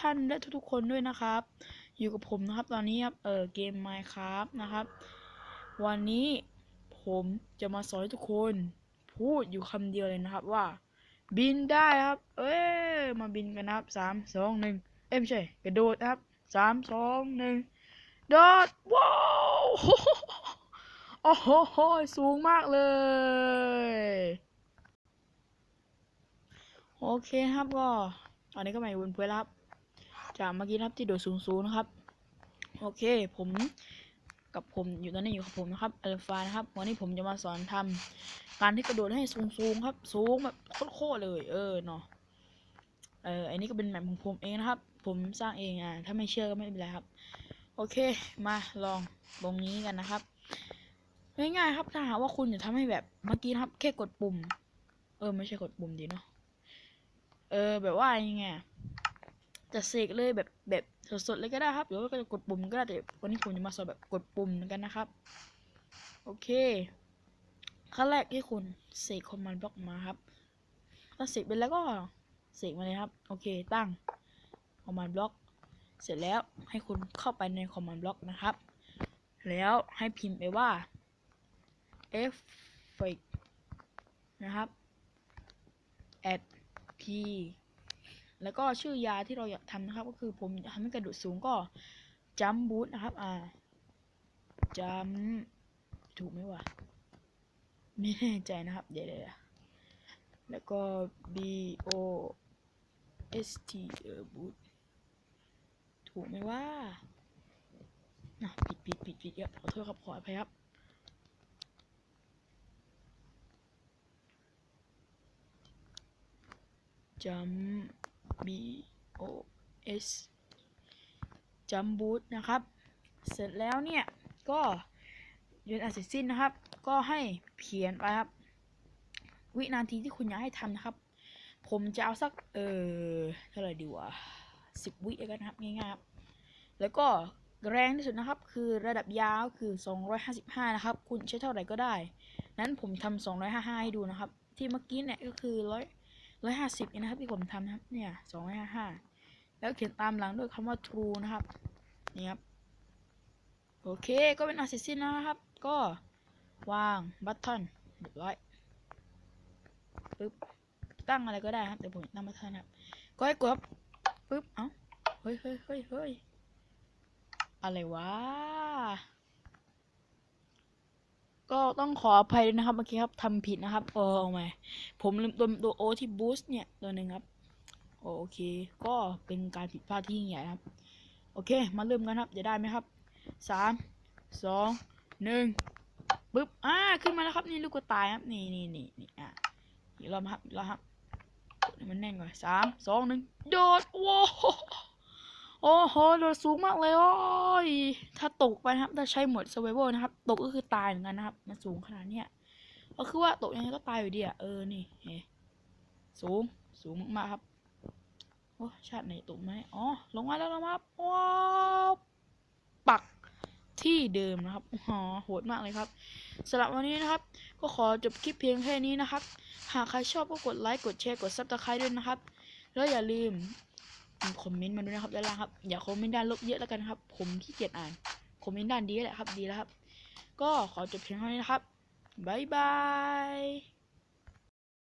ท่านและทุกๆคนด้วยนะครับ อยู่กับผมนะครับ ตอนนี้ครับเออเกม Minecraft นะครับ วันนี้ผมจะมาสอนให้ทุกคน พูดอยู่คำเดียวเลยนะครับว่า บินได้ครับ เอ้ยมาบินกันนะครับสามสองหนึ่งเอ้ไม่ใช่กระโดดครับสามสองหนึ่งโดดว้าวโอ้โหสูงมากเลยโอเคครับก็ตอนนี้ก็มาอยู่บนพื้นครับ จากเมื่อกี้นะครับที่โดดสูงๆนะครับ โอเคผมกับผมอยู่ตอนนี้อยู่กับผมนะครับอัลฟานะครับ วันนี้ผมจะมาสอนทำการที่กระโดดให้สูงๆครับ สูงแบบโคตรๆเลย เออเนาะเอออันนี้ก็เป็นแมปของผมเองนะครับ ผมสร้างเองอะถ้าไม่เชื่อก็ไม่เป็นไรครับ โอเคมาลองตรงนี้กันนะครับง่ายๆครับถ้าหากว่าคุณจะทำให้แบบเมื่อกี้นะครับ แค่กดปุ่ม เออ ไม่ใช่กดปุ่มดีเนาะเออ แบบว่ายังไง จะเสกเลยแบบแบบสดๆเลยก็ได้ครับหรือว่าก็จะกดปุ่มก็ได้แต่วันนี้ผมจะมาสอนแบบกดปุ่มกันนะครับ โอเคขั้นแรกที่คุณเสกคอมมานด์บล็อกมาครับถ้าเสกไปแล้วก็เสกมาเลยครับ โอเคตั้งคอมมานด์บล็อก เสร็จแล้วให้คุณเข้าไปในคอมมานด์บล็อกนะครับ แล้วให้พิมพ์ไปว่า f f นะครับ add p แล้วก็ชื่อยาที่เราอยากทำนะครับ ก็คือผมทำให้กระโดดสูงก็จัมบูทนะครับ อ่าจัมถูกไหมวะไม่แน่ใจนะครับ เดี๋ยวแล้วก็ b o s t เออบูทถูกไหมว่านะผิดผิดผิดผิดครับขอโทษครับขออภัยครับจัม b o s จัมบูทนะครับ เสร็จแล้วเนี่ย ก็ยืนอันเสร็จสิ้นนะครับ ก็ให้เขียนไปครับ วินาทีที่คุณอยากให้ทำนะครับ ผมจะเอาสัก เออเท่าไหร่ดีวะสิบวิแล้วกันนะครับ ง่ายๆครับ แล้วก็แรงที่สุดนะครับ คือระดับยาวคือ 255 นะครับ คุณใช้เท่าไหร่ก็ได้ นั้นผมทำ255 ให้ดูนะครับ ที่เมื่อกี้เนี่ยก็คือร้อย ร้อยห้าสิบนะครับที่ผมทำนะครับ เนี่ยสองห้าห้าแล้วเขียนตามหลังด้วยคำว่า true นะครับ นี่ครับ โอเค ก็เป็นอาเซซินนะครับ ก็วางบัตทอนเรียบร้อยปึ๊บ ตั้งอะไรก็ได้ครับ แต่ผมตั้งบัตทอนครับ ก็ให้กดปึ๊บ เอ้า เฮ้ยเฮ้ยเฮ้ยเฮ้ยอะไรวะ ก็ต้องขออภัยด้วยนะครับเมื่อกี้ครับทำผิดนะครับเออเอาใหม่ผมลืมตัวตัวโอที่บูสต์เนี่ยตัวหนึ่งครับ โอเค ก็เป็นการผิดพลาดที่ยิ่งใหญ่ครับ โอเค มาเริ่มกันครับจะได้ไหมครับสามสองหนึ่งปึ๊บอ่าขึ้นมาแล้วครับนี่ลูกกระต่ายครับนี่นี่นี่นี่อะอีกรอบครับอีกรอบครับมันแน่นก่อนสามสองหนึ่งโดดโว้โห โอ้โหโดดสูงมากเลยโอ้ยถ้าตกไปนะครับ ถ้าใช้หมด survival นะครับ ตกก็คือตายเหมือนกันนะครับ มันสูงขนาดเนี้ยก็คือว่าตกยังไงก็ตายอยู่ดีอะ เออ นี่เฮ้สูง สูงมากครับ โอ้ชาติไหนตกไหมอ๋อ ลงมาแล้วนะครับว้าวปักที่เดิมนะครับอ๋อโหดมากเลยครับสำหรับวันนี้นะครับ ก็ขอจบคลิปเพียงแค่นี้นะครับ หากใครชอบก็กดไลค์ กดแชร์ กดซับสไครต์ด้วยนะครับ แล้วอย่าลืม คอมเมนต์มาด้วยนะครับด้านล่างครับอย่าคอมเมนต์ด้านลบเยอะแล้วกันครับ ผมขี้เกียจอ่านคอมเมนต์ด้านดีแหละครับดีแล้วครับ ก็ขอจบเพียงเท่านี้นะครับบ๊ายบาย